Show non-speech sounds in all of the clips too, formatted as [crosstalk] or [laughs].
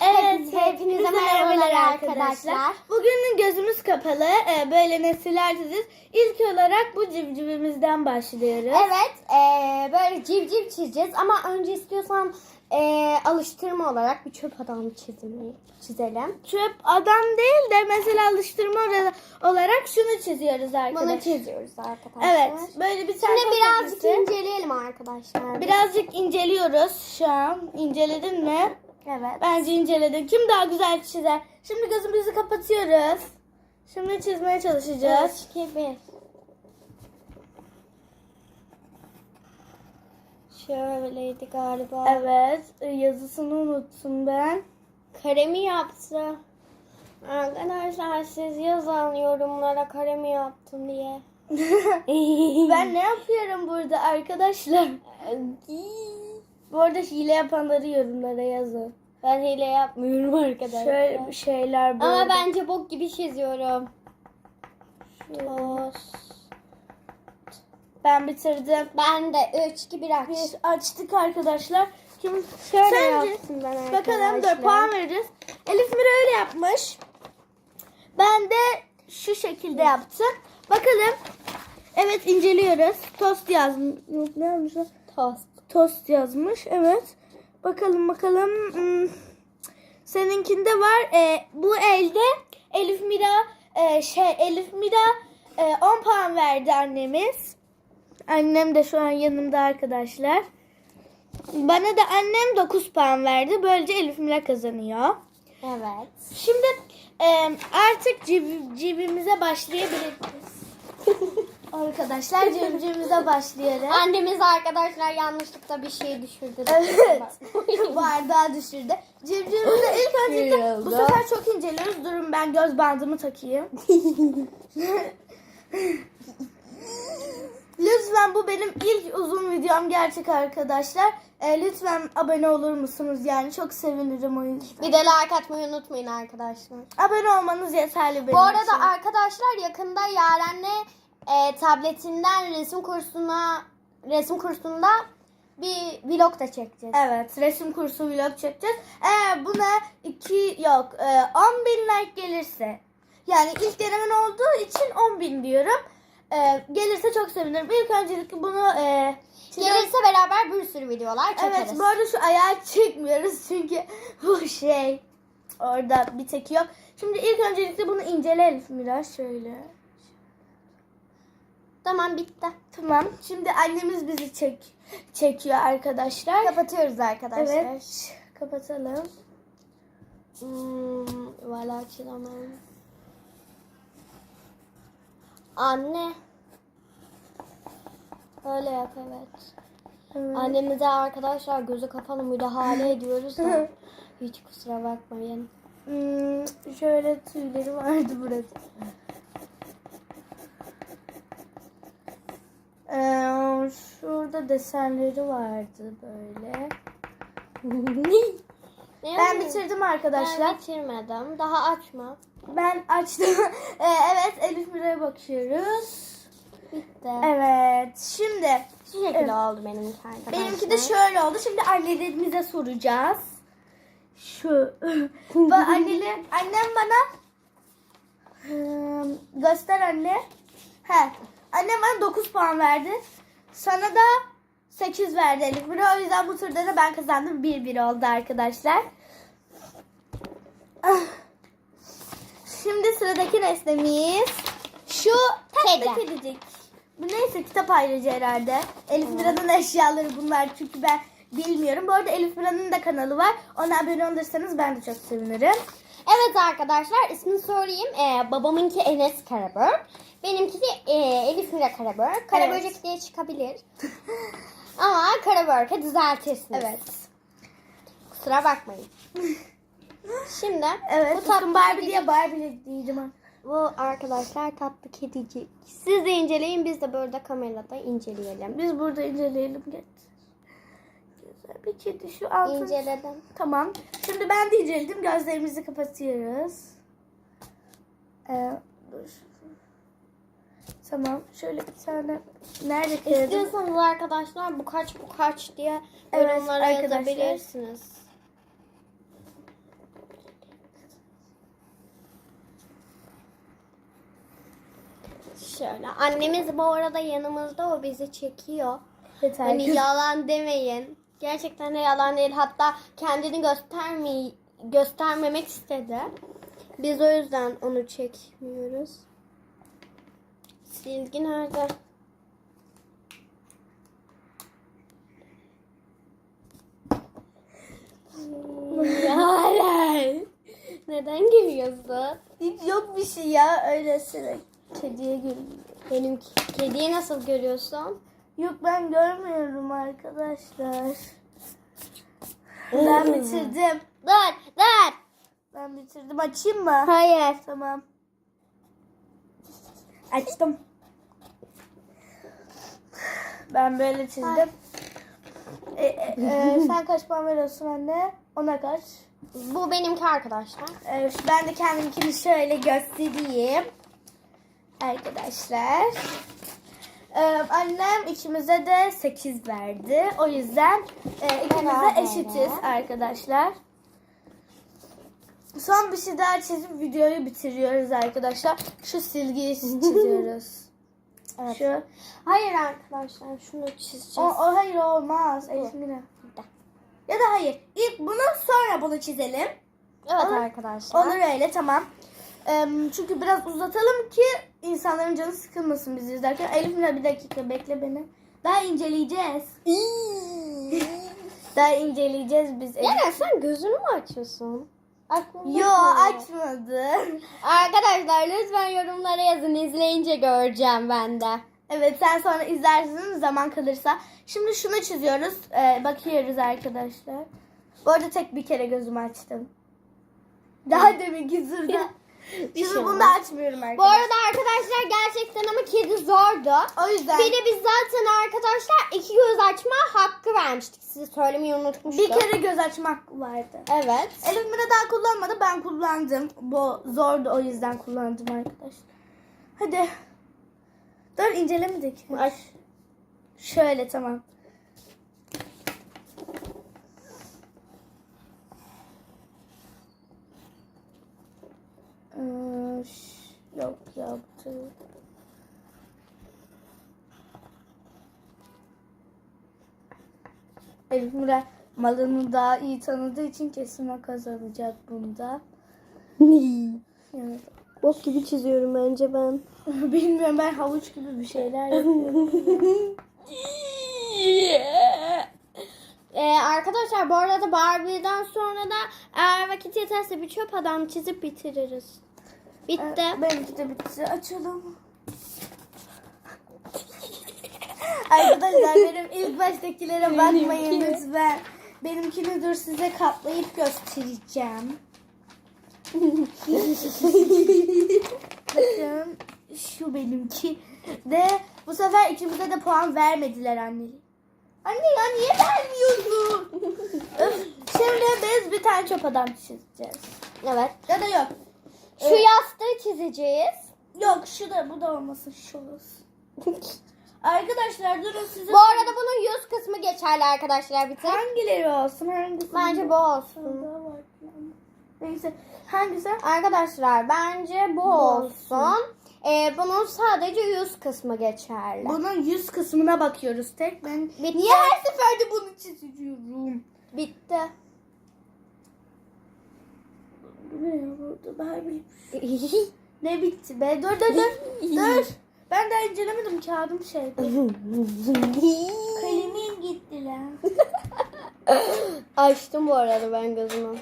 Evet, hepinize merhabalar arkadaşlar. Bugünün gözümüz kapalı. Ee, böyle nesiller siziz. İlk olarak bu civcivimizden başlıyoruz. Evet, eee, böyle civciv çizeceğiz ama önce istiyorsan eee, alıştırma olarak bir çöp adam çizimi çizelim. Çöp adam değil de mesela alıştırma olarak şunu çiziyoruz arkadaşlar. Bunu çiziyoruz arkadaşlar. Evet, böyle bir tane Şimdi birazcık inceleyelim arkadaşlar. Birazcık inceliyoruz şu an. İnceledin mi? Evet. Bence inceledim. Kim daha güzel çizer? Şimdi gözümüzü kapatıyoruz. Şimdi çizmeye çalışacağız. 3, 2, 1. Şöyleydi galiba. Evet, yazısını unuttum ben. Karemi yaptı. Arkadaşlar siz yazın yorumlara karemi yaptım diye. [laughs] ben ne yapıyorum burada arkadaşlar? Bu arada hile yapanları yorumlara yazın. Ben hile yapmıyorum arkadaşlar. Şöyle bir şeyler böyle. Ama bence bok gibi çiziyorum. Tost. Ben bitirdim. Ben de 3 2 1 aç. Biz açtık arkadaşlar. Kim Şöyle Sence- yaptım ben arkadaşlar. Bakalım 4 puan vereceğiz. Elif Mira öyle yapmış. Ben de şu şekilde yaptım. Bakalım. Evet inceliyoruz. Tost yazmış. Ne yazmış? Tost. Tost yazmış. Evet. Bakalım bakalım. Hmm. Seninkinde var. Ee, bu elde Elif Mira e, şey Elif Mira e, 10 puan verdi annemiz. Annem de şu an yanımda arkadaşlar. Bana da annem 9 puan verdi. Böylece Elif Mira kazanıyor. Evet. Şimdi e, artık cib- cibimize başlayabiliriz. [laughs] Arkadaşlar cibimize başlayalım. Annemiz arkadaşlar yanlışlıkla bir şey düşürdü. Evet. [laughs] Bardağı düşürdü. Civcivimize ilk önce bu sefer çok inceliyoruz. Durun ben göz bandımı takayım. [laughs] Lütfen bu benim ilk uzun videom gerçek arkadaşlar. Ee, lütfen abone olur musunuz? Yani çok sevinirim o yüzden. Bir de like atmayı unutmayın arkadaşlar. Abone olmanız yeterli benim Bu arada için. arkadaşlar yakında Yaren'le e, tabletinden resim kursuna resim kursunda bir vlog da çekeceğiz. Evet resim kursu vlog çekeceğiz. Eğer buna iki yok e, 10 bin like gelirse yani ilk denemen olduğu için 10 bin diyorum. E, gelirse çok sevinirim. İlk öncelikle bunu e, çizim- Gelirse beraber bir sürü videolar çekeriz. Evet bu arada şu ayağı çekmiyoruz [laughs] çünkü bu şey orada bir tek yok. Şimdi ilk öncelikle bunu incele Elif Miraç şöyle. Tamam bitti. Tamam. Şimdi annemiz bizi çek çekiyor arkadaşlar. Kapatıyoruz arkadaşlar. Evet. Kapatalım. Hmm, valla çizemem. Anne. Öyle yap evet. Evet. Annemize arkadaşlar gözü kapalı müdahale [laughs] ediyoruz da [laughs] hiç kusura bakmayın. Hmm, şöyle tüyleri vardı burada. Ee, şurada desenleri vardı böyle. [laughs] Ne Ben oluyor? bitirdim Ben arkadaşlar. bitirmedim. Daha açma. Ben açtım. [laughs] Ee, evet Elif Mira'ya bakıyoruz. Bitti. Evet şimdi Şu şekilde Evet. oldu benimki arkadaşlar. benimki de şöyle oldu. Şimdi annelerimize soracağız. Şu. [laughs] Ba- anneli, annem bana Hmm, göster anne. He. Annem bana 9 puan verdi. Sana da 8 verdi Elif Mira. O yüzden bu turda da ben kazandım. 1-1 oldu arkadaşlar. Ah. Şimdi sıradaki nesnemiz şu tatlı Kedi. kedicik. Bu neyse kitap ayrıcı herhalde. Elif Mira'nın eşyaları bunlar çünkü ben bilmiyorum. Bu arada Elif Mira'nın da kanalı var. Ona abone olursanız ben de çok sevinirim. Evet arkadaşlar ismini söyleyeyim. Ee, babamınki Enes Karabör. Benimki de e, Elif Mira Karabör. Karaböcek diye çıkabilir. [laughs] Ama Karabörke düzeltirsiniz. Evet. Kusura bakmayın. [laughs] Şimdi Evet. bu tatlı Barbie diye Barbie diyeceğim. bu arkadaşlar tatlı kedicik. Siz de inceleyin biz de burada kamerada inceleyelim. Biz burada inceleyelim. Geç. Güzel bir kedi şu altın. İnceledim. Tamam. Şimdi ben de inceledim. Gözlerimizi kapatıyoruz. Ee, dur. Tamam. Şöyle bir tane nerede kırdın? İstiyorsanız arkadaşlar bu kaç bu kaç diye evet, yorumlara yazabilirsiniz. Şöyle. Annemiz bu arada yanımızda o bizi çekiyor. Yeter. Hani yalan demeyin. Gerçekten de yalan değil. Hatta kendini göstermeyi göstermemek istedi. Biz o yüzden onu çekmiyoruz. Silgi nerede? Yaren. Neden gülüyorsun? Hiç yok bir şey ya öylesine. Kediye gülüyor. Benim kediyi nasıl görüyorsun? Yok ben görmüyorum arkadaşlar. Ben bitirdim. Dur, dur. Ben bitirdim. Açayım mı? Hayır. Tamam. Açtım. Ben böyle çizdim. E, e, e, [laughs] sen kaç puan veriyorsun anne? Ona kaç? Bu benimki arkadaşlar. Evet, ben de kendimkini şöyle göstereyim. Arkadaşlar. Ee, annem ikimize de 8 verdi. O yüzden e, ikimiz de eşitiz arkadaşlar. Son bir şey daha çizip videoyu bitiriyoruz arkadaşlar. Şu silgiyi [laughs] çiziyoruz. Evet. Şu. Hayır arkadaşlar şunu çizeceğiz. O, o hayır olmaz. Elif Mine. Ya da hayır. İlk bunu sonra bunu çizelim. Evet Olur. arkadaşlar. Olur öyle tamam. Ee, çünkü biraz uzatalım ki insanların canı sıkılmasın bizi izlerken. Elif Mine bir dakika bekle beni. Daha inceleyeceğiz. [laughs] Daha inceleyeceğiz biz. Elif. Yaren sen gözünü mü açıyorsun? Aklımda Yo kalıyor. açmadı. Arkadaşlar lütfen yorumlara yazın izleyince göreceğim ben de. Evet sen sonra izlersin zaman kalırsa. Şimdi şunu çiziyoruz. Ee, bakıyoruz arkadaşlar. Bu arada tek bir kere gözümü açtım. Daha deminki zırda. [laughs] Bir Şimdi şey bunu olmaz. açmıyorum Bu arkadaşlar. arada arkadaşlar gerçekten ama kedi zordu. O yüzden Bir de biz zaten arkadaşlar iki göz açma hakkı vermiştik. Size söylemeyi unutmuştum. bir kere göz açmak vardı. Evet. Elif Mine daha kullanmadı. Ben kullandım. Bu zordu o yüzden kullandım arkadaşlar. Hadi. Dur incelemedik. Aç. Şöyle tamam. Ee, ş- yok yaptı. Mine malını daha iyi tanıdığı için kesin o kazanacak bunda. Evet. Bok gibi çiziyorum bence ben. [laughs] Bilmiyorum ben havuç gibi bir şeyler yapıyorum. [laughs] Ee, arkadaşlar bu arada Barbie'den sonra da eğer vakit yeterse bir çöp adam çizip bitiririz. Bitti. Ee, Benimki de bitti. Açalım. Arkadaşlar [laughs] benim ilk baştakilere bakmayın lütfen. Benimkini dur size katlayıp göstereceğim. Bakın şu benimki. De bu sefer ikimize de puan vermediler anne. Anne ya niye vermiyorsun? Şimdi biz bir tane çöp adam çizeceğiz. Evet. Ya da yok. Şu Evet. yastığı çizeceğiz. Yok şu da bu da olmasın şu olsun. [laughs] Arkadaşlar durun size. bu arada bunun yüz kısmı geçerli arkadaşlar bir tek. hangileri olsun hangisi? Bence bu olsun. Daha var. Neyse hangisi? Arkadaşlar bence bu, olsun. Ee, bunun sadece yüz kısmı geçerli. Bunun yüz kısmına bakıyoruz tek. Ben Bitti. niye her seferde bunu çiziyorum? Bitti. Bu ne ya burada? [laughs] Ne bitti be? Dur dur dur. [laughs] dur. Ben daha incelemedim kağıdım şey. Kalemim gitti lan. [laughs] Açtım bu arada ben gözümü.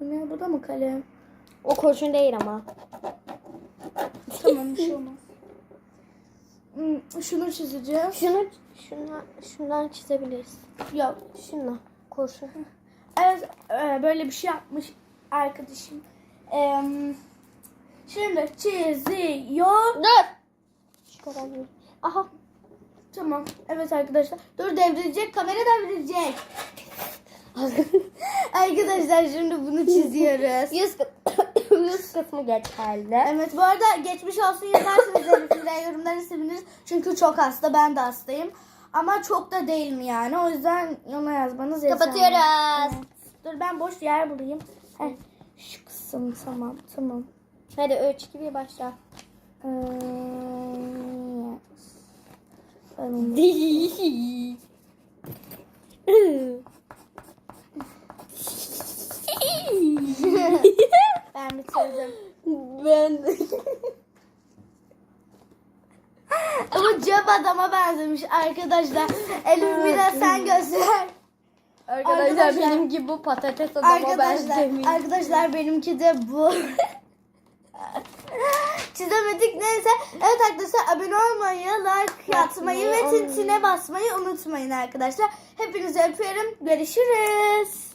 Ne? Bu da mı kalem? O kurşun değil ama. Tamam bir şey olmaz. Hmm, Şunu çizeceğim. Şunu şuna, şundan çizebiliriz. Yok. Şunla kurşun. Evet e, böyle bir şey yapmış arkadaşım. Em, Şimdi çiziyor. Dur. Değil. Aha. Tamam. Evet arkadaşlar. Dur devrilecek. Kamera devrilecek. [laughs] arkadaşlar şimdi bunu çiziyoruz. [laughs] yüz, [coughs] yüz kısmı geçerli. Evet bu arada geçmiş olsun yazarsınız Elif'in yorumları seviniriz. Çünkü çok hasta. Ben de hastayım. Ama çok da değil mi yani? O yüzden ona yazmanız yeterli. Kapatıyoruz. Evet. Dur ben boş yer bulayım. Heh, şu kısım tamam tamam. Hadi 3 gibi başla. ben bitirdim. ben Ama cöp adama benzemiş arkadaşlar. Elif Mira sen göster. Arkadaşlar, Arkadaşlar- benimki bu patates adama Arkadaşlar, benzemiş. arkadaşlar benimki de bu. [laughs] Çizemedik neyse. Evet arkadaşlar abone olmayı, like atmayı ve tintine basmayı unutmayın arkadaşlar. Hepinizi öpüyorum. Görüşürüz.